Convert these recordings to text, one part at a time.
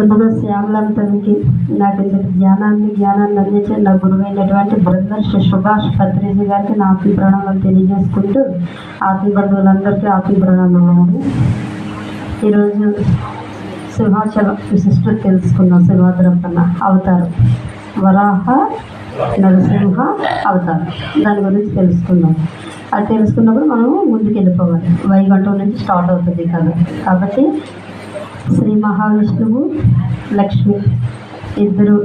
ముందుగా శ్యామలంతనికి నాకు ఇంత జ్ఞానాన్ని జ్ఞానాన్ని అందించే నా గురువైనటువంటి బ్రదర్ శ్రీ సుభాష్ పత్రిజీ గారికి నా ఆత్మీ ప్రణామాలు తెలియజేసుకుంటూ ఆత్మీ బంధువులందరికీ ఆత్మీ ప్రణామాలు. ఈరోజు సింహాచలం విశిష్టత తెలుసుకున్నాం సింహాద్రప్పన్న అవతారం. వరాహ నరసింహ అవతారం. దాని గురించి తెలుసుకున్నాం అది తెలుసుకున్నప్పుడు మనం ముందుకు వెళ్ళిపోవాలి వైకుంఠం నుంచి స్టార్ట్ అవుతుంది కదా. కాబట్టి శ్రీ మహావిష్ణువు లక్ష్మి ఇద్దరు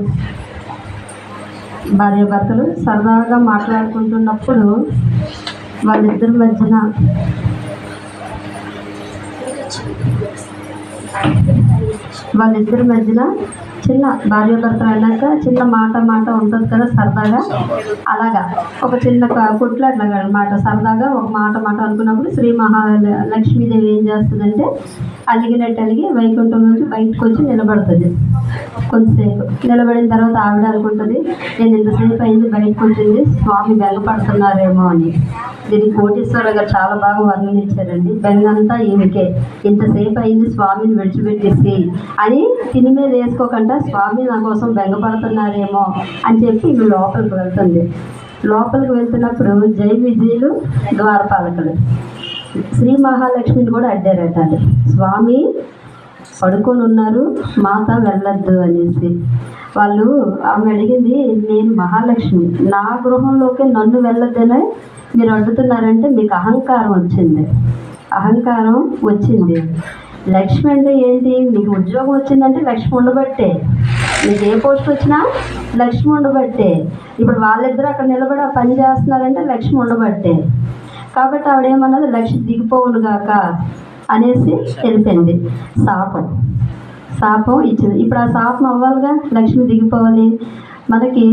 భార్యాభర్తలు సరదాగా మాట్లాడుకుంటున్నప్పుడు వాళ్ళిద్దరి మధ్యన వాళ్ళిద్దరి మధ్యన చిన్న భార్యాభర్తలు అన్నాక చిన్న మాట మాట ఉంటుంది కదా సరదాగా? అలాగా. ఒక చిన్న కుట్లు అట్లా మాట సరదాగా ఒక మాట మాట అనుకున్నప్పుడు శ్రీ మహా లక్ష్మీదేవి ఏం చేస్తుందంటే అలిగినట్టు అలిగి వైకుంఠం నుంచి బయటకు వచ్చి నిలబడుతుంది. కొంతసేపు. నిలబడిన తర్వాత ఆవిడ అనుకుంటుంది నేను ఇంతసేపు అయింది బయటకు వచ్చింది స్వామి బెంగపడుతున్నారేమో అని. దీనికి కోటేశ్వర గారు చాలా బాగా వర్ణించారండి. బెంగంతా ఈమెకే. ఇంతసేపు అయింది స్వామిని విడిచిపెట్టేసి అని తిని మీద వేసుకోకుండా స్వామి నా కోసం బెంగపడుతున్నారేమో అని చెప్పి ఇవి లోపలికి వెళ్తుంది. లోపలికి వెళ్తున్నప్పుడు జై విజయులు ద్వారపాలకులు. శ్రీ మహాలక్ష్మిని కూడా అడ్డారట అది. స్వామి పడుకొని ఉన్నారు మాత వెళ్ళొద్దు అనేసి. వాళ్ళు ఆమె అడిగింది నేను మహాలక్ష్మి నా గృహంలోకి నన్ను వెళ్ళొద్దనే? మీరు అడుగుతున్నారంటే మీకు అహంకారం వచ్చింది. అహంకారం వచ్చింది. లక్ష్మి అంటే ఏంటి? నీకు ఉద్యోగం వచ్చిందంటే లక్ష్మి ఉండబట్టే. నీకు ఏ పోస్ట్ వచ్చినా లక్ష్మి ఉండబట్టే. ఇప్పుడు వాళ్ళిద్దరూ అక్కడ నిలబడి ఆ పని చేస్తున్నారంటే లక్ష్మి ఉండబట్టే. కాబట్టి ఆవిడేమన్నది లక్ష్మి దిగిపోవును గాక అనేసి తెలిపింది శాపం. శాపం ఇచ్చింది. ఇప్పుడు ఆ శాపం అవ్వాలిగా? లక్ష్మి దిగిపోవాలి. మనకి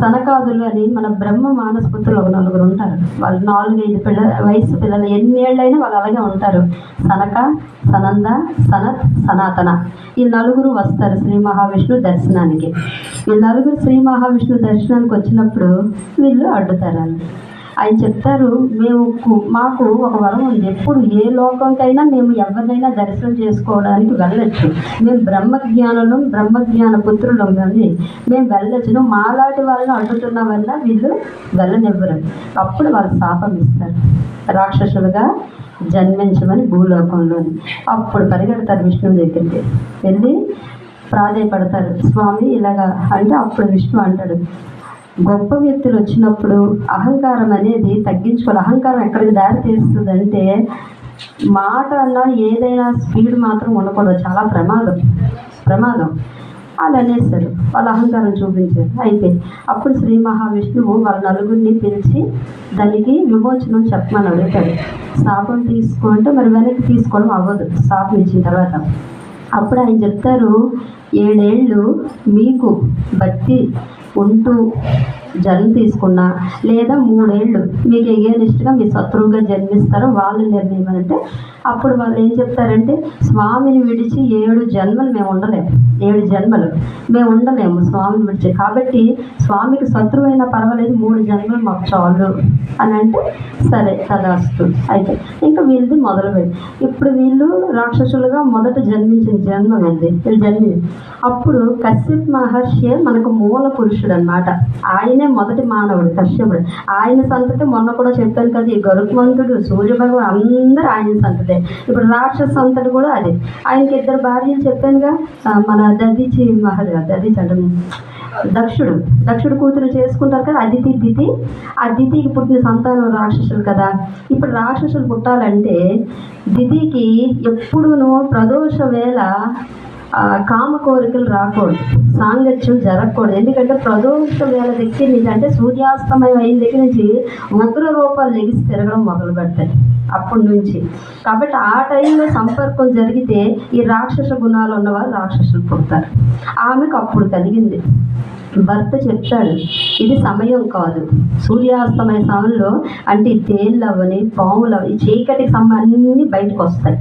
సనకాదులు అని మన బ్రహ్మ మానస్పుత్రులు ఒక నలుగురు ఉంటారు. వాళ్ళు నాలుగైదు పిల్ల వయసు పిల్లలు ఎన్ని ఏళ్ళైనా వాళ్ళు అలాగే ఉంటారు. సనక సనంద సనత్ సనాతన. ఈ నలుగురు వస్తారు శ్రీ మహావిష్ణు దర్శనానికి. ఈ నలుగురు శ్రీ మహావిష్ణు దర్శనానికి వచ్చినప్పుడు వీళ్ళు అడ్డుతారండి ఆయన చెప్తారు మేము మాకు ఒక వరం ఉంది. ఎప్పుడు ఏ లోకంకైనా మేము ఎవరినైనా దర్శనం చేసుకోవడానికి వెళ్ళొచ్చు. మేము బ్రహ్మజ్ఞానులు బ్రహ్మజ్ఞాన పుత్రులు కానీ మేము వెళ్ళొచ్చు మాలాంటి వాళ్ళని అడ్డుతున్న వల్ల వీళ్ళు వెళ్ళనివ్వరు. అప్పుడు వాళ్ళు శాపం ఇస్తారు. రాక్షసులుగా జన్మించమని భూలోకంలోని. అప్పుడు పరిగెడతారు విష్ణువు దగ్గరికి. వెళ్ళి ప్రాధేయపడతారు. స్వామి ఇలాగా అంటే అప్పుడు విష్ణు అంటాడు. గొప్ప వ్యక్తులు వచ్చినప్పుడు అహంకారం అనేది తగ్గించుకోవాలి. అహంకారం ఎక్కడికి దారి తీస్తుందంటే మాట అన్నా ఏదైనా స్పీడ్ మాత్రం ఉండకూడదు. చాలా ప్రమాదం. ప్రమాదం. వాళ్ళు అనేస్తారు. వాళ్ళ అహంకారం చూపించారు. అయిపోయింది. అప్పుడు శ్రీ మహావిష్ణువు వాళ్ళ నలుగురిని పిలిచి దానికి విమోచనం చెప్పమని అడుగుతాడు. శాపం తీసుకుంటే మరి వెనక్కి తీసుకోవడం అవ్వదు. శాపం ఇచ్చిన తర్వాత. అప్పుడు ఆయన చెప్తారు ఏడేళ్ళు మీకు భక్తి ఉంటూ జన్మ తీసుకున్నా లేదా మూడేళ్ళు మీకు ఎగేనిస్ట్గా మీ శత్రువుగా జన్మిస్తారో వాళ్ళు నిర్ణయం అంటే అప్పుడు వాళ్ళు ఏం చెప్తారంటే స్వామిని విడిచి ఏడు జన్మలు మేము ఉండలేము ఏడు జన్మలు మేము ఉండలేము స్వామిని విడిచి. కాబట్టి స్వామికి శత్రువు అయినా పర్వాలేదు మూడు జన్మలు మాకు చాలు. అని అంటే సరే తదాస్తు. అయితే ఇంకా వీళ్ళది మొదలుపెట్టి ఇప్పుడు వీళ్ళు రాక్షసులుగా మొదట జన్మించిన జన్మ వీళ్ళది వీళ్ళు జన్మి అప్పుడు కశ్యప్ మహర్షి మనకు మూల పురుషుడు అనమాట ఆయనే మొదటి మానవుడు కశ్యపుడు. ఆయన సంతతి మొన్న కూడా చెప్పాను కదా ఈ గరుత్మంతుడు సూర్యభగవాన్ అందరూ ఆయన సంతతి. ఇప్పుడు రాక్షస్ అంతటి కూడా అదే. ఆయనకి ఇద్దరు భార్యలు చెప్పానుగా మన దదిచి మహర్షి దదిచి అంటే దక్షుడు దక్షుడు కూతురు చేసుకుంటారు కదా అదితి దితి. ఆ దితికి పుట్టిన సంతానం రాక్షసులు కదా. ఇప్పుడు రాక్షసులు పుట్టాలంటే దితికి ఎప్పుడూనూ ప్రదోష వేళ కామ కోరికలు రాకూడదు. సాంగత్యం జరగకూడదు. ఎందుకంటే ప్రదోష వేళ దగ్గర నుంచి అంటే సూర్యాస్తమయం అయిన దగ్గర నుంచి ఉగ్ర రూపాలు లెగిసి తిరగడం మొదలు పెడతాయి అప్పటి నుంచి. కాబట్టి ఆ టైంలో సంపర్కం జరిగితే ఈ రాక్షస గుణాలు ఉన్నవారు రాక్షసులు పుడతారు. ఆమెకు అప్పుడు కలిగింది. భర్త చెప్తాడు ఇది సమయం కాదు. సూర్యాస్తమయ సమయంలో అంటే తేళ్ళు అవని పాములు అవని చీకటికి అన్నీ బయటకు వస్తాయి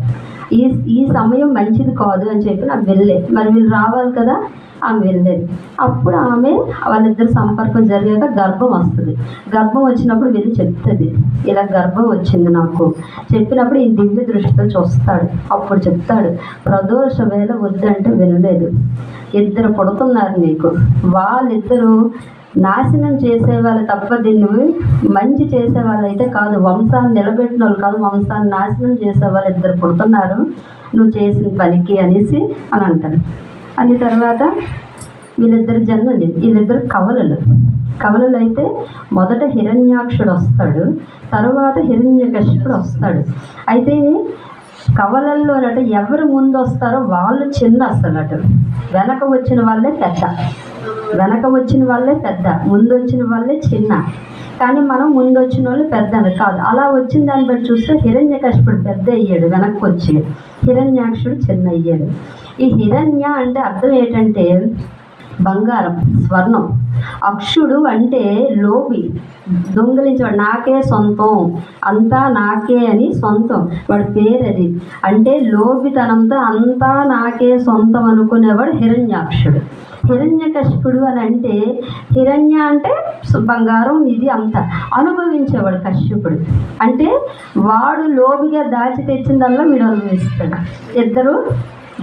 ఈ ఈ సమయం మంచిది కాదు అని చెప్పి నాకు వెళ్ళే. మరి వీళ్ళు రావాలి కదా? ఆమె వెళ్ళేది. అప్పుడు ఆమె వాళ్ళిద్దరు సంపర్కం జరిగాక గర్భం వస్తుంది. గర్భం వచ్చినప్పుడు వెళ్ళి చెప్తుంది ఇలా గర్భం వచ్చింది నాకు. చెప్పినప్పుడు ఈ దివ్య దృష్టితో చూస్తాడు. అప్పుడు చెప్తాడు ప్రదోష వేళ వద్దంటే వినలేదు. ఇద్దరు పుడుతున్నారు నీకు. వాళ్ళిద్దరూ నాశనం చేసేవాళ్ళు తప్ప దీన్ని మంచి చేసేవాళ్ళు అయితే కాదు. వంశాన్ని నిలబెట్టిన వాళ్ళు కాదు. వంశాన్ని నాశనం చేసేవాళ్ళు ఇద్దరు పుడుతున్నారు. నువ్వు చేసిన పనికి అనేసి అని అంటారు అని తర్వాత వీళ్ళిద్దరు జన్మలు వీళ్ళిద్దరు కవలలు. కవలలు అయితే మొదట హిరణ్యాక్షుడు వస్తాడు తర్వాత హిరణ్యకశిపుడు వస్తాడు అయితే కవలల్లో అంటే ఎవరు ముందు వస్తారో వాళ్ళు చిన్న అసలు అటు వెనక వచ్చిన వాళ్ళే పెద్ద. వెనక వచ్చిన వాళ్ళే పెద్ద. ముందు వచ్చిన వాళ్ళే చిన్న. కానీ మనం ముందు వచ్చిన వాళ్ళు పెద్ద అని కాదు. అలా వచ్చిన దాన్ని బట్టి చూస్తే హిరణ్యకశిపుడు పెద్ద అయ్యాడు వెనక్కి వచ్చి హిరణ్యాక్షుడు చిన్న అయ్యాడు ఈ హిరణ్య అంటే అర్థం ఏంటంటే బంగారం స్వర్ణం. అక్షుడు అంటే లోబి. దొంగిలించేవాడు నాకే సొంతం. అంతా నాకే అని సొంతం. వాడి పేరు అది అంటే లోబితనంతో అంతా నాకే సొంతం అనుకునేవాడు హిరణ్యాక్షుడు. హిరణ్యకశిపుడు అని అంటే హిరణ్య అంటే బంగారం ఇది అంత. అనుభవించేవాడు కశ్యపుడు. అంటే వాడు లోబిగా దాచి తెచ్చిందల్లా వీడు అనుభవిస్తాడు. ఇద్దరు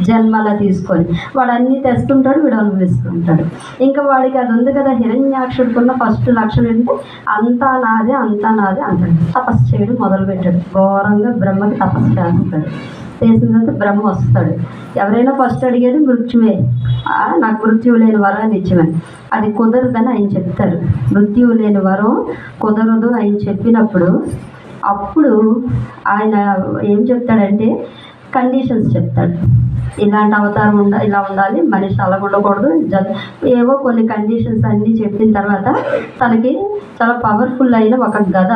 జన్మల తీసుకొని. వాడు అన్నీ తెస్తుంటాడు వీడు అనుభవిస్తుంటాడు ఇంకా వాడికి అది ఉంది కదా హిరణ్యాక్షుడికున్న ఫస్ట్ లక్షణం ఏంటంటే అంతా నాదే అంతా నాదే అంటాడు. తపస్సు చేయడం మొదలుపెట్టాడు. ఘోరంగా బ్రహ్మకి తపస్సు చేస్తాడు. చేసిన తర్వాత బ్రహ్మ వస్తాడు. ఎవరైనా ఫస్ట్ అడిగేది మృత్యువే. నాకు మృత్యువు లేని వరాన్ని ఇచ్చివని అది కుదరదని ఆయన చెప్తారు. మృత్యువు లేని వరం కుదరదు ఆయన చెప్పినప్పుడు అప్పుడు ఆయన ఏం చెప్తాడంటే కండిషన్స్ చెప్తాడు. ఇలాంటి అవతారం ఉండ ఇలా ఉండాలి. మనిషి అలా ఉండకూడదు ఏవో కొన్ని కండిషన్స్ అన్నీ చెప్పిన తర్వాత తనకి చాలా పవర్ఫుల్ అయిన ఒక గద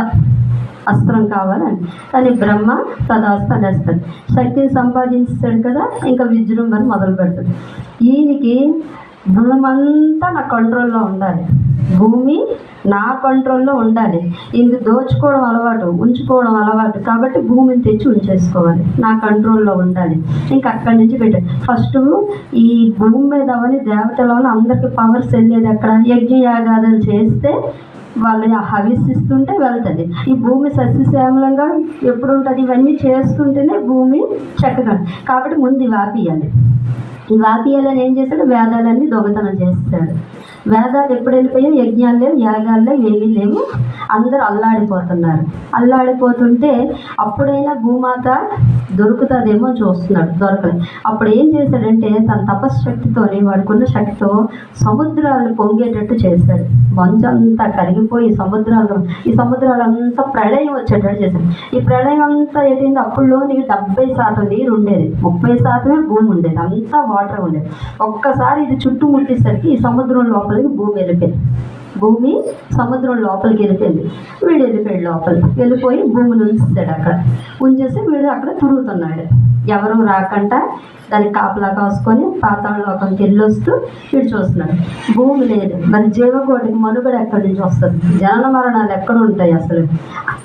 అస్త్రం కావాలని. కానీ బ్రహ్మ తదాస్త అనేస్తాడు శక్తిని సంపాదించాడు కదా ఇంకా విజృంభణ మొదలు పెడతాడు ఈయనకి భూమి అంతా నా కంట్రోల్లో ఉండాలి. భూమి నా కంట్రోల్లో ఉండాలి. ఇది దోచుకోవడం అలవాటు ఉంచుకోవడం అలవాటు. కాబట్టి భూమిని తెచ్చి ఉంచేసుకోవాలి. నా కంట్రోల్లో ఉండాలి. ఇంకా అక్కడి నుంచి పెట్టాలి ఫస్ట్ ఈ భూమి మీద అవని దేవతల వల్ల అందరికీ పవర్స్ వెళ్ళేది అక్కడ యజ్ఞయాగాదులు చేస్తే వాళ్ళని హవిస్సిస్తుంటే వెళ్తుంది. ఈ భూమి సస్యశ్యామలంగా ఎప్పుడు ఉంటుంది ఇవన్నీ చేస్తుంటేనే భూమి చక్కగా. కాబట్టి ముందు ఇవి ఆపియాలి. ఈ వాపియాలని ఏం చేశాడు వేదాలన్నీ దొంగతనం చేస్తాడు. వేదాలు ఎప్పుడు వెళ్ళిపోయాయి యజ్ఞాలు లేవు యాగాలు లేవు ఏమీ లేవు. అందరూ అల్లాడిపోతున్నారు. అల్లాడిపోతుంటే అప్పుడైనా భూమాత దొరుకుతుందేమో చూస్తున్నాడు దొరకలేదు. అప్పుడు ఏం చేశాడంటే తన తపశ్శక్తితోని వాడుకున్న శక్తితో సముద్రాలు పొంగేటట్టు చేశాడు. మంచు అంతా కరిగిపోయి సముద్రాలు ఈ సముద్రాలంతా ప్రళయం వచ్చేటట్టు చేశాడు. ఈ ప్రళయం అంతా ఏంటంటే అప్పుడులో నీకు డెబ్బై శాతం నీరు ఉండేది. ముప్పై శాతమే భూమి ఉండేది. అంతా వాటర్ ఉండేది. ఒక్కసారి ఇది చుట్టుముట్టేసరికి ఈ సముద్రంలో లోపలికి భూమి వెళ్ళిపోయింది. భూమి సముద్రం లోపలికి వెళ్ళిపోయింది. వీడు వెళ్ళిపోయాడు లోపలికి. వెళ్ళిపోయి భూమిని ఉంచుతాడు అక్కడ. ఉంచేసి వీడు అక్కడ తిరుగుతున్నాడు. ఎవరు రాకుండా దానికి కాపలా కాసుకొని పాతాళ లోకంకి వెళ్ళొస్తూ వీడు చూస్తున్నాడు. భూమి లేదు. మరి జీవకోటికి మనుగడ ఎక్కడి నుంచి వస్తుంది? జనన మరణాలు ఎక్కడ ఉంటాయి అసలు?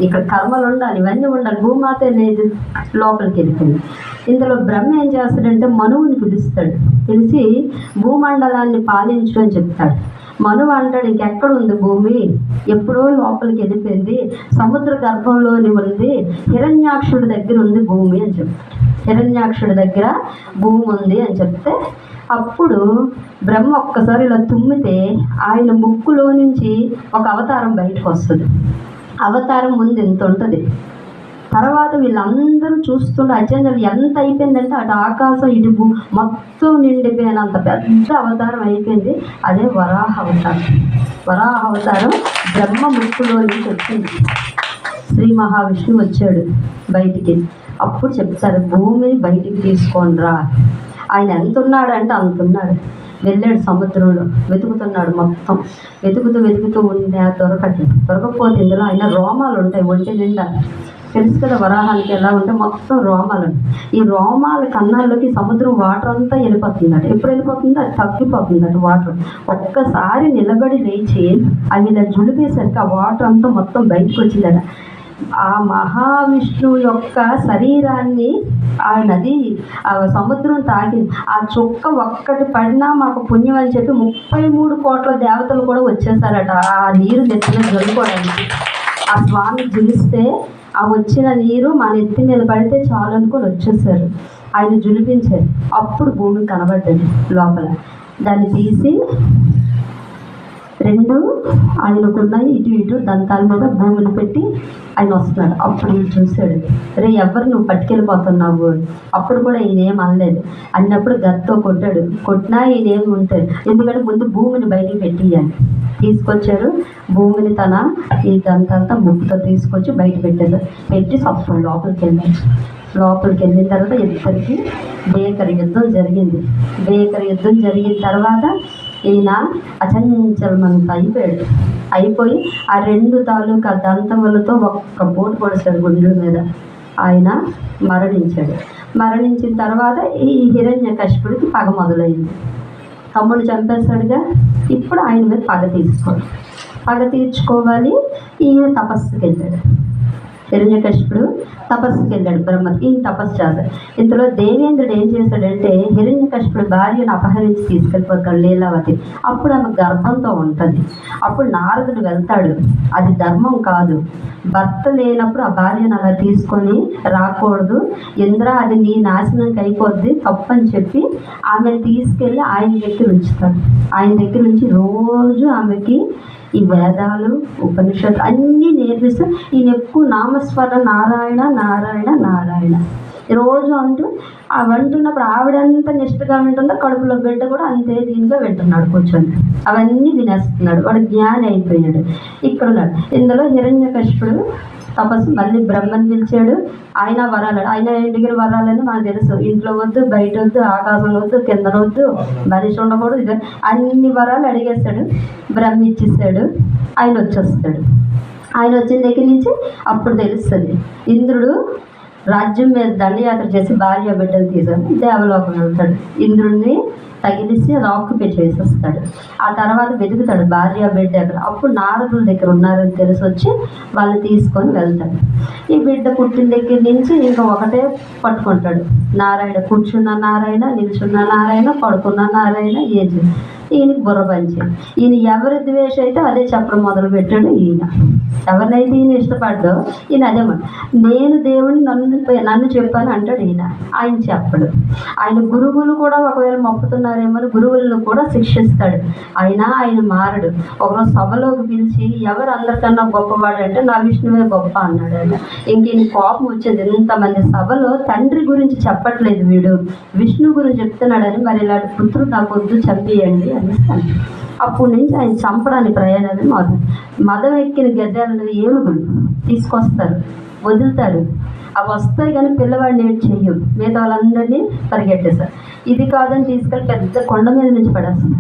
ఇక్కడ కర్మలు ఉండాలి. ఇవన్నీ ఉండాలి. భూమాతే లేదు. లోపలికి వెళ్ళిపోయింది. ఇందులో బ్రహ్మ ఏం చేస్తాడంటే మనువుని పిలుస్తాడు. పిలిచి భూమండలాన్ని పాలించు అని చెప్తాడు. మనువు అంటాడు ఇంకెక్కడ ఉంది భూమి? ఎప్పుడో లోపలికి వెళ్ళిపోయింది. సముద్ర గర్భంలోని ఉంది. హిరణ్యాక్షుడి దగ్గర ఉంది భూమి అని చెప్తాడు హిరణ్యాక్షుడి దగ్గర భూమి ఉంది అని చెప్తే అప్పుడు బ్రహ్మ ఒక్కసారి ఇలా తుమ్మితే ఆయన ముక్కులో నుంచి ఒక అవతారం బయటకు వస్తుంది. అవతారం ముందు ఎంత ఉంటుంది? తర్వాత వీళ్ళందరూ చూస్తుంటే అజంజలు ఎంత అయిపోయిందంటే అటు ఆకాశం ఇటు భూ మొత్తం నిండిపోయినంత పెద్ద అవతారం అయిపోయింది. అదే వరాహ అవతారం. వరాహ అవతారం బ్రహ్మ ముక్కులో నుంచి వచ్చింది శ్రీ మహావిష్ణువు వచ్చాడు బయటికి. అప్పుడు చెప్తారు భూమిని బయటికి తీసుకోండి రా ఆయన ఎంత ఉన్నాడంటే అంత ఉన్నాడు. వెళ్ళాడు సముద్రంలో వెతుకుతున్నాడు మొత్తం. వెతుకుతూ వెతుకుతూ ఉండే దొరకట్లేదు. దొరకకపోతే ఇందులో ఆయన రోమాలు ఉంటాయి ఒంటి నిండా. తెలుసు కదా వరాహానికి ఎలా ఉంటే మొత్తం రోమాలు ఈ రోమాల కన్నాల్లోకి సముద్రం వాటర్ అంతా వెళ్ళిపోతుందట. ఎప్పుడు వెళ్ళిపోతుందో? అది తగ్గిపోతుందట వాటర్ ఒక్కసారి నిలబడి లేచి అవి ఇలా జులిపేసరికి ఆ వాటర్ అంతా మొత్తం బయటకు వచ్చిందట. ఆ మహావిష్ణువు యొక్క శరీరాన్ని ఆ నది ఆ సముద్రం తాకింది ఆ చుక్క ఒక్కటి పడినా మాకు పుణ్యం అని చెప్పి ముప్పై మూడు కోట్ల దేవతలు కూడా వచ్చేసారట. ఆ నీరు తెచ్చిన జరుపుకోవడానికి ఆ స్వామి జులిస్తే ఆ వచ్చిన నీరు మన ఎత్తి మీద పడితే చాలు అనుకొని వచ్చేసారు. ఆయన జులిపించారు. అప్పుడు భూమి కనబడ్డది లోపల. దాన్ని తీసి రెండు ఆయనకున్నాయి ఇటు ఇటు దంతాల మీద భూమిని పెట్టి ఆయన వస్తున్నాడు. అప్పుడు ఈయన చూశాడు రే ఎవరు నువ్వు పట్టుకెళ్ళిపోతున్నావు? అప్పుడు కూడా ఈయన ఏం అనలేదు. అన్నప్పుడు గత్తో కొట్టాడు కొట్టినా ఈయన ఏమి ఉంటాడు? ఎందుకంటే ముందు భూమిని బయటికి పెట్టియాలి తీసుకొచ్చాడు. భూమిని తన ఈ దంతంతా ముక్కుతో తీసుకొచ్చి బయట పెట్టాడు. పెట్టి సప్పుడు లోపలికి వెళ్ళాడు. లోపలికి వెళ్ళిన తర్వాత ఇద్దరికి బేకర్ యుద్ధం జరిగింది. బేకర్ యుద్ధం జరిగిన తర్వాత ఈయన అచంచలమంత అయిపోయాడు. అయిపోయి ఆ రెండు తాలూకా దంతములతో ఒక్క బోటు పొడిచాడు గుండెల మీద. ఆయన మరణించాడు. మరణించిన తర్వాత ఈ హిరణ్య కశిపుడికి పగ మొదలైంది. తమ్ముడు చంపేశాడుగా ఇప్పుడు ఆయన మీద పగ తీసుకోవాలి. పగ తీర్చుకోవాలి ఈయన తపస్సుకి వెళ్ళాడు హిరణ్యకశిపుడు తపస్సుకి వెళ్ళాడు బ్రహ్మకి. తపస్సు చేస్తాడు. ఇంతలో దేవేంద్రుడు ఏం చేశాడంటే హిరణ్యకశిపుడు భార్యను అపహరించి తీసుకెళ్ళిపోతాడు లీలావతి. అప్పుడు ఆమె గర్భంతో ఉంటుంది. అప్పుడు నారదుడు వెళ్తాడు. అది ధర్మం కాదు. భర్త లేనప్పుడు ఆ భార్యను అలా తీసుకొని రాకూడదు. ఇంద్ర అది నీ నాశనంకి అయిపోద్ది తప్పని చెప్పి ఆమెను తీసుకెళ్ళి ఆయన దగ్గర ఉంచుతాడు. ఆయన దగ్గర నుంచి రోజు ఆమెకి ఈ వేదాలు ఉపనిషత్తు అన్నీ నేర్పిస్తూ ఈయన ఎక్కువ నామస్మరణ నారాయణ నారాయణ నారాయణ. రోజు అంటూ ఆ వింటున్నప్పుడు ఆవిడంత నిష్ఠగా వింటుందో కడుపులో బిడ్డ కూడా అంతే దీనిగా వింటున్నాడు కూర్చొని. అవన్నీ వినేస్తున్నాడు. వాడు జ్ఞాని అయిపోయాడు ఇక్కడ ఉన్నాడు. ఇందులో హిరణ్యకశిపుడు తపస్సు మళ్ళీ బ్రహ్మని పిలిచాడు. ఆయన వరాలు ఆయన దగ్గర వరాలని మనకు తెలుసు. ఇంట్లో వద్దు బయట వద్దు ఆకాశం వద్దు కింద వద్దు మనిషి ఉండకూడదు ఇది. అన్ని వరాలు అడిగేస్తాడు. బ్రహ్మ ఇచ్చేస్తాడు. ఆయన వచ్చేస్తాడు. ఆయన వచ్చిన దగ్గర నుంచి అప్పుడు తెలుస్తుంది. ఇంద్రుడు రాజ్యం మీద దండయాత్ర చేసి భార్య బిడ్డలు తీసుకొని దేవలోకం వెళ్తాడు. ఇంద్రుడిని తగిలిసి రాక్ ఆక్యుపేట్ వస్తాడు ఆ తర్వాత వెతుకుతాడు భార్య బిడ్డ ఎక్కడ? అప్పుడు నారదుల దగ్గర ఉన్నారని తెలిసి వచ్చి వాళ్ళు తీసుకొని వెళ్తాడు. ఈ బిడ్డ పుట్టిన దగ్గర నుంచి ఇంకా ఒకటే పట్టుకుంటాడు. నారాయణ కూర్చున్న నారాయణ నిల్చున్న నారాయణ పడుకున్న నారాయణ ఏజ్ ఈయనకి బుర్ర పంచి ఈయన ఎవరి ద్వేష అయితే అదే చెప్పడం మొదలు పెట్టాడు ఈయన. ఎవరినైతే ఈయన ఇష్టపడ్డో ఈయన అదే నేను దేవుని నన్ను నన్ను చెప్పాను అంటాడు ఈయన. ఆయన చెప్పడు. ఆయన గురువులు కూడా ఒకవేళ మొప్పుతున్నారేమో అని గురువులను కూడా శిక్షిస్తాడు. అయినా ఆయన మారడు. ఒకరోజు సభలోకి పిలిచి ఎవరు అందరికన్నా గొప్పవాడు అంటే నా విష్ణువే గొప్ప అన్నాడు ఆయన. ఇంక ఈయన కోపం వచ్చేది ఇంతమంది సభలో తండ్రి గురించి చెప్పట్లేదు వీడు. విష్ణు గురించి చెప్తున్నాడని మరి ఇలాంటి పుత్రుడు నాకు వద్దు చంపేయండి అని అప్పటి నుంచి ఆయన చంపడానికి ప్రయాణాలు మొదలు మదం ఎక్కిన గజాలను ఏనుగులు తీసుకొస్తారు వదులుతారు. అవి వస్తాయి కానీ పిల్లవాడిని ఏం చెయ్యం మిగతా వాళ్ళందరినీ పరిగెట్టేశారు ఇది కాదని తీసుకెళ్ళి పెద్ద కొండ మీద నుంచి పడేస్తారు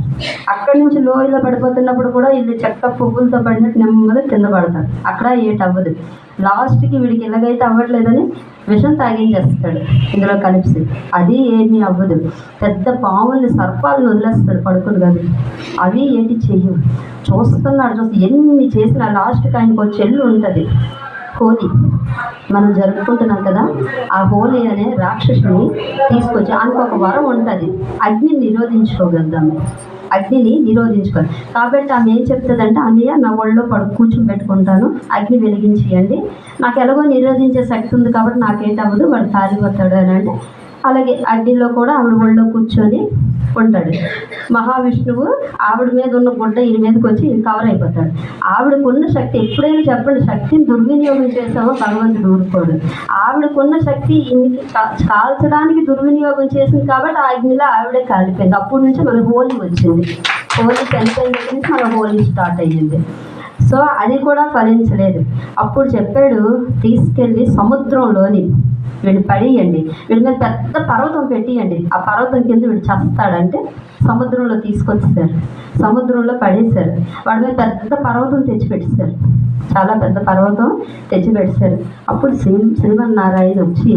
అక్కడి నుంచి లోయలో పడిపోతున్నప్పుడు కూడా ఇది చెక్క పువ్వులతో పడినట్టు నెమ్మది కింద పడతారు. అక్కడ ఏటి అవ్వదు లాస్ట్కి వీడికి ఎలాగైతే అవ్వట్లేదని విషం తాగించేస్తాడు. ఇందులో కలిసి అది ఏమీ అవ్వదు. పెద్ద పాముల్ని సర్పాలను వదిలేస్తాడు పడుకుని కాదు. అవి ఏంటి చెయ్యవు. చూస్తున్నాడు చూస్తే ఎన్ని చేసినా లాస్ట్కి ఆయనకు ఒక చెల్లు ఉంటుంది. హోలీ. మనం జరుపుకుంటున్నాం కదా ఆ హోలీ అనే రాక్షసుని తీసుకొచ్చి ఆయనకు ఒక వరం ఉంటుంది. అగ్ని నిరోధించుకోగలుగుతాము. అగ్నిని నిరోధించుకోవాలి కాబట్టి ఆమె ఏం చెప్తుందంటే అన్నయ్య నా ఒళ్ళో పడు కూర్చుని పెట్టుకుంటాను. అగ్ని వెలిగించేయండి. నాకు ఎలాగో నిరోధించే శక్తి ఉంది కాబట్టి నాకేంటి అవ్వదు వాడు పారిపోతాడు అని అంటే అలాగే అడ్డిలో కూడా ఆవిడ ఒళ్ళో కూర్చొని ఉంటాడు. మహావిష్ణువు ఆవిడ మీద ఉన్న గుడ్డ ఈయన మీదకి వచ్చి కవర్ అయిపోతాడు. ఆవిడకున్న శక్తి ఎప్పుడైనా చెప్పండి శక్తిని దుర్వినియోగం చేసామో భగవంతుడు ఊరుకోడు. ఆవిడకున్న శక్తి ఈయనకి కాల్చడానికి దుర్వినియోగం చేసింది కాబట్టి ఆ అగ్నిలో ఆవిడే కాలిపోయింది. అప్పటి నుంచి మనకు హోలీ వచ్చింది. హోలీ చనిపోయిన దగ్గర నుంచి మన హోలీ స్టార్ట్ అయ్యింది. సో అది కూడా ఫలించలేదు. అప్పుడు చెప్పాడు తీసుకెళ్ళి సముద్రంలోని వీడిని పడేయండి. వీడి మీద పెద్ద పర్వతం పెట్టియండి. ఆ పర్వతం కింద వీడు చస్తాడంటే సముద్రంలో తీసుకొచ్చేసారు సముద్రంలో పడేశారు. వాడి మీద పెద్ద పర్వతం తెచ్చిపెట్టేశారు. చాలా పెద్ద పర్వతం తెచ్చిపెట్టేశారు. అప్పుడు శ్రీ శ్రీమన్నారాయణ వచ్చి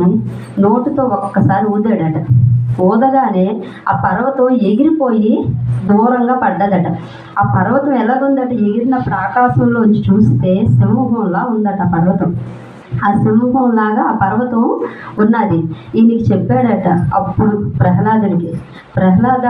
నోటుతో ఒక్కసారి ఊదాడట. ఊదగానే ఆ పర్వతం ఎగిరిపోయి దూరంగా పడ్డదట. ఆ పర్వతం ఎలాగుందట? ఎగిరినప్పుడు ఆకాశంలోంచి చూస్తే సింహంలా ఉందట ఆ పర్వతం. ఆ సింహం లాగా ఆ పర్వతం ఉన్నది. ఈయనకి చెప్పాడట అప్పుడు ప్రహ్లాదునికి ప్రహ్లాద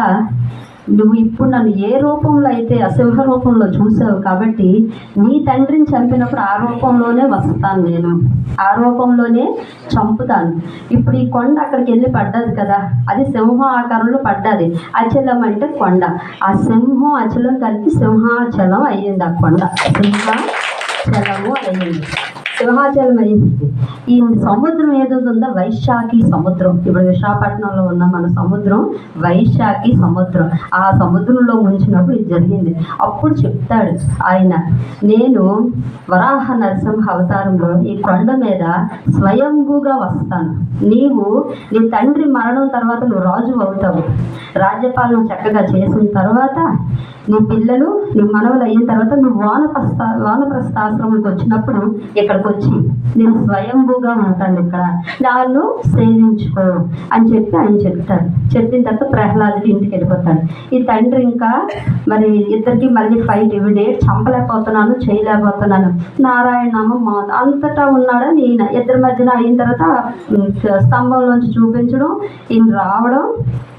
నువ్వు ఇప్పుడు నన్ను ఏ రూపంలో అయితే అసింహ రూపంలో చూసావు కాబట్టి నీ తండ్రిని చంపినప్పుడు ఆ రూపంలోనే వస్తాను నేను. ఆ రూపంలోనే చంపుతాను. ఇప్పుడు ఈ కొండ అక్కడికి వెళ్ళి పడ్డది కదా అది సింహం ఆకారంలో పడ్డది. అచలం అంటే కొండ. ఆ సింహం అచలం కలిపి సింహాచలం అయ్యింది ఆ కొండ. సింహాచలము అయ్యింది. సింహాచలం అయింది ఈ సముద్రం ఏదో ఉందో వైశాఖి సముద్రం. ఇప్పుడు విశాఖపట్నంలో ఉన్న మన సముద్రం వైశాఖి సముద్రం. ఆ సముద్రంలో ఉంచినప్పుడు ఇది జరిగింది. అప్పుడు చెప్తాడు ఆయన నేను వరాహ నరసింహ అవతారంలో ఈ కొండ మీద స్వయంభూగా వస్తాను. నీవు నీ తండ్రి మరణం తర్వాత నువ్వు రాజు అవుతావు. రాజ్యపాలన చక్కగా చేసిన తర్వాత నీ పిల్లలు నీ మనవలు అయిన తర్వాత నువ్వు వానప్రస్థ వానప్రస్థాశ్రమంకి వచ్చినప్పుడు ఇక్కడికి వచ్చి నేను స్వయంభూగా ఉంటాను ఇక్కడ. నన్ను సేవించుకో అని చెప్పి ఆయన చెప్తారు. చెప్పిన తర్వాత ప్రహ్లాదుడు ఇంటికి వెళ్ళిపోతాడు. ఈ తండ్రి ఇంకా మరి ఇద్దరికి మళ్ళీ ఫైట్ ఇవిడే చంపలేకపోతున్నాను చేయలేకపోతున్నాను. నారాయణనామం మా అంతటా ఉన్నాడా ఈయన ఇద్దరి మధ్యన అయిన తర్వాత స్తంభంలోంచి చూపించడం ఈయన రావడం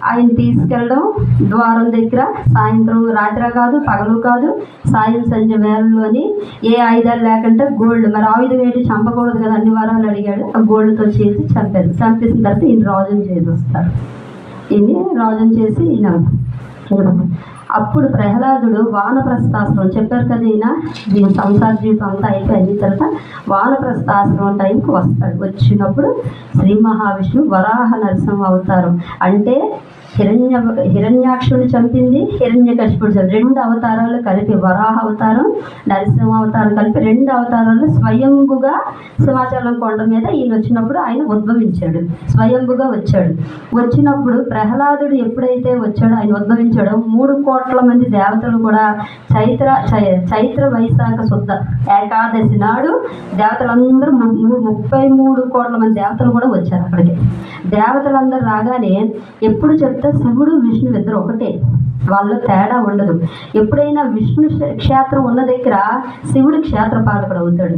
ఆయన తీసుకెళ్ళడం ద్వారం దగ్గర సాయంత్రం రాత్రి కాదు పగలు కాదు సాయం సంధ్య వేళల్లోని ఏ ఆయుధాలు లేకుంటే గోల్డ్ మరి ఆయుధం ఏంటి? చంపకూడదు కదా అన్ని వారాలు అడిగాడు. ఆ గోల్డ్తో చేసి చంపారు చంపేసిన తర్వాత ఈయన రాజుని చేసి వస్తారు ఈయన రాజుని చేసి ఈయన అప్పుడు ప్రహ్లాదుడు వానప్రస్థాశ్రమం చెప్పారు కదా ఈయన? దీని సంసార జీవితం అంతా అయిపోయింది. తర్వాత వానప్రస్థాశ్రమం టైంకి వస్తాడు. వచ్చినప్పుడు శ్రీ మహావిష్ణువు వరాహ నరసింహ అవుతారు. అంటే హిరణ్య హిరణ్యాక్షుని చంపింది హిరణ్య కశిపుడు రెండు అవతారాలు కలిపి వరాహ అవతారం నరసింహ అవతారం కలిపి రెండు అవతారాలు స్వయంభుగా సింహాచలం కొండ మీద ఈయన వచ్చినప్పుడు ఆయన ఉద్భవించాడు. స్వయంభుగా వచ్చాడు. వచ్చినప్పుడు ప్రహ్లాదుడు ఎప్పుడైతే వచ్చాడో ఆయన ఉద్భవించాడో మూడు కోట్ల మంది దేవతలు కూడా చైత్ర చై- చైత్ర వైశాఖ శుద్ధ ఏకాదశి నాడు దేవతలందరూ ముప్పై మూడు కోట్ల మంది దేవతలు కూడా వచ్చారు అక్కడికి. దేవతలందరూ రాగానే ఎప్పుడు శివుడు విష్ణు ఇద్దరు ఒకటే. వాళ్ళలో తేడా ఉండదు. ఎప్పుడైనా విష్ణు క్షేత్రం ఉన్న దగ్గర శివుడు క్షేత్రపాలకుడు అవుతాడు.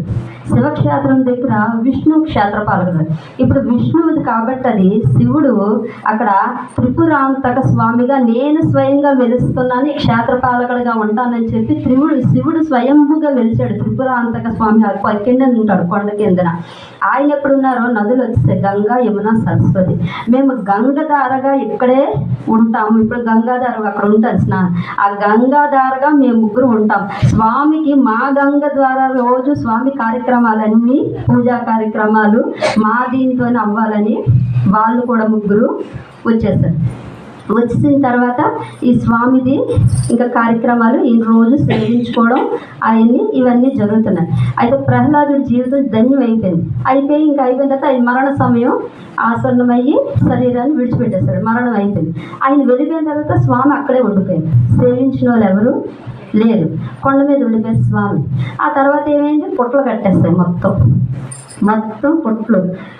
శివక్షేత్రం దగ్గర విష్ణు క్షేత్రపాలకుడు ఇప్పుడు విష్ణువుది కాబట్టి అది శివుడు అక్కడ త్రిపురాంతక స్వామిగా నేను స్వయంగా వెలుస్తున్నాను ఈ క్షేత్రపాలకుడిగా ఉంటానని చెప్పి త్రివుడు శివుడు స్వయంభుగా వెలిచాడు. త్రిపురాంతక స్వామి కింద ఉంటాడు కొండ కిందన. ఆయన ఎప్పుడున్నారో నదులు వచ్చేసాయి గంగా యమున సరస్వతి. మేము గంగధారగా ఇక్కడే ఉంటాము. ఇప్పుడు గంగాధార అక్కడ ఉంటుంది స్నానం ఆ గంగాధారగా మేము ముగ్గురు ఉంటాం. స్వామికి మా గంగ ద్వారా రోజు స్వామి కార్యక్రమాలన్నీ పూజా కార్యక్రమాలు మా దీంతో అవ్వాలని వాళ్ళు కూడా ముగ్గురు వచ్చేసారు వచ్చిన తర్వాత ఈ స్వామిది ఇంకా కార్యక్రమాలు ఈ రోజు సేవించుకోవడం ఆయన్ని ఇవన్నీ జరుగుతున్నాయి. అయితే ప్రహ్లాదుడి జీవితం ధన్యం అయిపోయింది. అయిపోయి ఇంకా అయిపోయిన తర్వాత ఆయన మరణ సమయం ఆసన్నమయ్యి శరీరాన్ని విడిచిపెట్టేస్తాడు మరణం అయిపోయింది. ఆయన వెళ్ళిపోయిన తర్వాత స్వామి అక్కడే ఉండిపోయింది సేవించిన వాళ్ళు ఎవరు లేరు. కొండ మీద ఉండిపోయారు స్వామి. ఆ తర్వాత ఏమైంది? పుట్టలు కట్టేస్తాయి మొత్తం. మొత్తం పుట్లు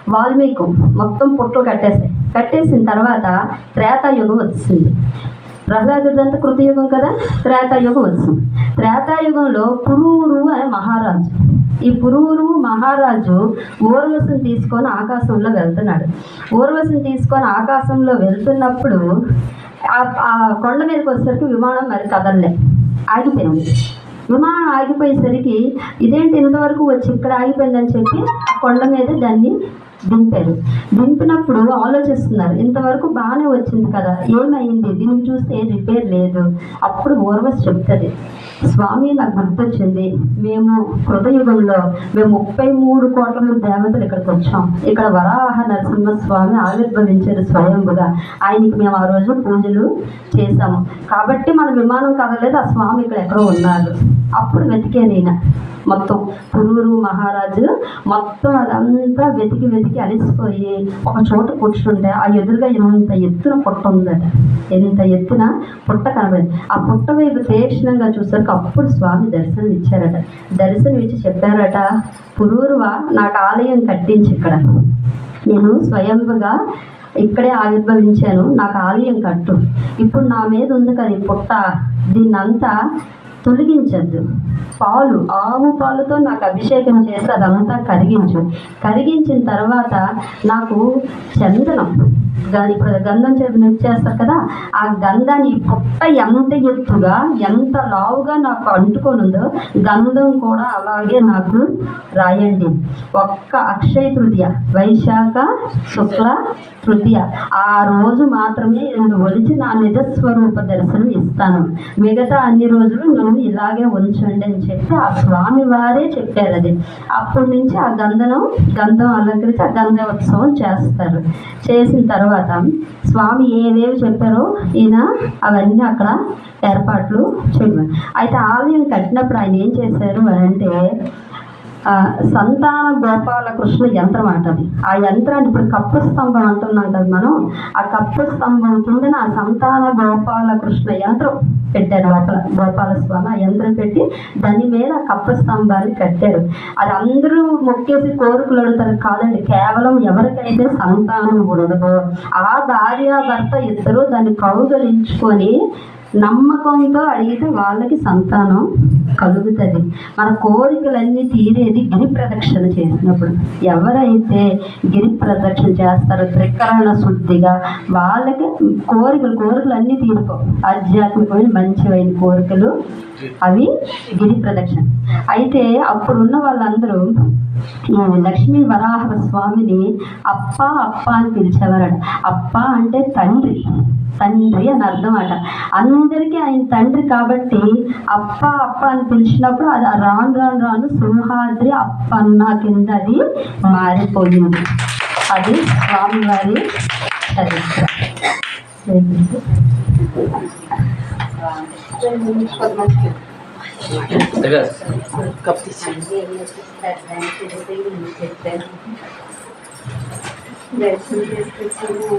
వాల్మీకి మొత్తం పుట్లు కట్టేస్తాయి కట్టేసిన తర్వాత త్రేతాయుగం వచ్చింది ప్రహ్లాదుడంతా కృతయుగం కదా? త్రేతాయుగం వచ్చింది త్రేతాయుగంలో పురూరు అనే మహారాజు. ఈ పురూరు మహారాజు ఊర్వశం తీసుకొని ఆకాశంలో వెళ్తున్నాడు. ఊర్వశం తీసుకొని ఆకాశంలో వెళ్తున్నప్పుడు ఆ- ఆ కొండ మీదకి వచ్చేసరికి విమానం మరి కదలలే. ఆగిపోయింది. విమానం ఆగిపోయేసరికి ఇదేంటి ఇంతవరకు వచ్చి ఇక్కడ ఆగిపోయిందని చెప్పి కొండ మీద దాన్ని దింపారు. దింపినప్పుడు ఆలోచిస్తున్నారు ఇంతవరకు బాగానే వచ్చింది కదా ఏమైంది? దీనికి చూస్తే రిపేర్ లేదు. అప్పుడు ఓర్వస్ చెప్తుంది. స్వామి నాకు గుర్తొచ్చింది మేము కృతయుగంలో మేము ముప్పై మూడు కోట్ల మంది దేవతలు ఇక్కడికి వచ్చాం. ఇక్కడ వరాహ నరసింహ స్వామి ఆవిర్భవించారు స్వయంగా. ఆయనకి మేము ఆ రోజు పూజలు చేశాము. కాబట్టి మన విమానం కదలేదు ఆ స్వామి ఇక్కడ ఎక్కడో ఉన్నారు. అప్పుడు వెతికే నేను మొత్తం పురూరు మహారాజు మొత్తం అదంతా వెతికి వెతికి అలసిపోయి ఒక చోట కూర్చుంటే ఆ ఎదురుగా ఇంత ఎత్తున పుట్ట ఉందట. ఎంత ఎత్తున పుట్ట కనబడింది. ఆ పుట్ట వైపు తీక్షణంగా చూసరికి అప్పుడు స్వామి దర్శనం ఇచ్చారట. దర్శనం ఇచ్చి చెప్పారట పురూరువా నాకు ఆలయం కట్టించి ఇక్కడ. నేను స్వయంగా ఇక్కడే ఆవిర్భవించాను. నాకు ఆలయం కట్టు. ఇప్పుడు నా మీద ఉంది కదా ఈ పుట్ట. దీన్నంతా తొలగించద్దు. పాలు ఆవు పాలుతో నాకు అభిషేకం చేసి అదంతా కరిగించు. కరిగించిన తర్వాత నాకు చందనం. గా- ఇప్పుడు గంధం చేతి నొచ్చేస్తారు కదా ఆ గంధాన్ని పొట్ట ఎంత ఎత్తుగా ఎంత లావుగా నాకు అంటుకొని ఉందో గంధం కూడా అలాగే నాకు రాయండి. ఒక్క అక్షయ తృతీయ వైశాఖ శుక్ల తృతీయ. ఆ రోజు మాత్రమే నేను ఒలిచి నా నిజస్వరూప దర్శనం ఇస్తాను. మిగతా అన్ని రోజులు స్వామి ఇలాగే ఉంచండి అని చెప్పి ఆ స్వామి వారే చెప్పారు అది. అప్పటి నుంచి ఆ గంధనం గంధం అలంకరించి ఆ గంధోత్సవం చేస్తారు. చేసిన తర్వాత స్వామి ఏవేవి చెప్పారో ఈయన అవన్నీ అక్కడ ఏర్పాట్లు చేయమని. అయితే ఆలయం కట్టినప్పుడు ఆయన ఏం చేశారు అంటే సంతాన గోపాలకృష్ణ యంత్రం అంటది ఆ యంత్రాన్ని ఇప్పుడు కప్పు స్తంభం అంటున్నాం కదా మనం. ఆ కప్పు స్తంభం కిందన ఆ సంతాన గోపాలకృష్ణ యంత్రం పెట్టారు లోపల. గోపాల స్వామి ఆ యంత్రం పెట్టి దాని మీద కప్పు స్తంభాన్ని కట్టారు. అది అందరూ మొక్కేసి కోరికలు అడుగుతారు కాదండి. కేవలం ఎవరికైతే సంతానం ఉండదో ఆ భార్య భర్త ఇద్దరు దాన్ని కౌగలించుకొని నమ్మకంతో అడిగితే వాళ్ళకి సంతానం కలుగుతుంది. మన కోరికలన్నీ తీరేది గిరి ప్రదక్షిణ చేసినప్పుడు. ఎవరైతే గిరి ప్రదక్షిణ చేస్తారో త్రికరణ శుద్ధిగా వాళ్ళకి కోరికలు కోరికలు అన్నీ తీరుకో ఆధ్యాత్మికమైన మంచివైన కోరికలు అవి గిరి ప్రదక్షిణ. అయితే అప్పుడున్న వాళ్ళందరూ లక్ష్మీ వరాహ స్వామిని అప్ప అప్ప అని పిలిచేవారట. అప్ప అంటే తండ్రి. తండ్రి అని అర్థం అట అందరికీ ఆయన తండ్రి కాబట్టి అప్ప అప్ప అని పిలిచినప్పుడు అది రాను రాను రాను సింహాద్రి అప్పన్న కింద అది మారిపోయింది. అది స్వామివారి చరిత్ర. దర్శనం చేసుకొచ్చాము.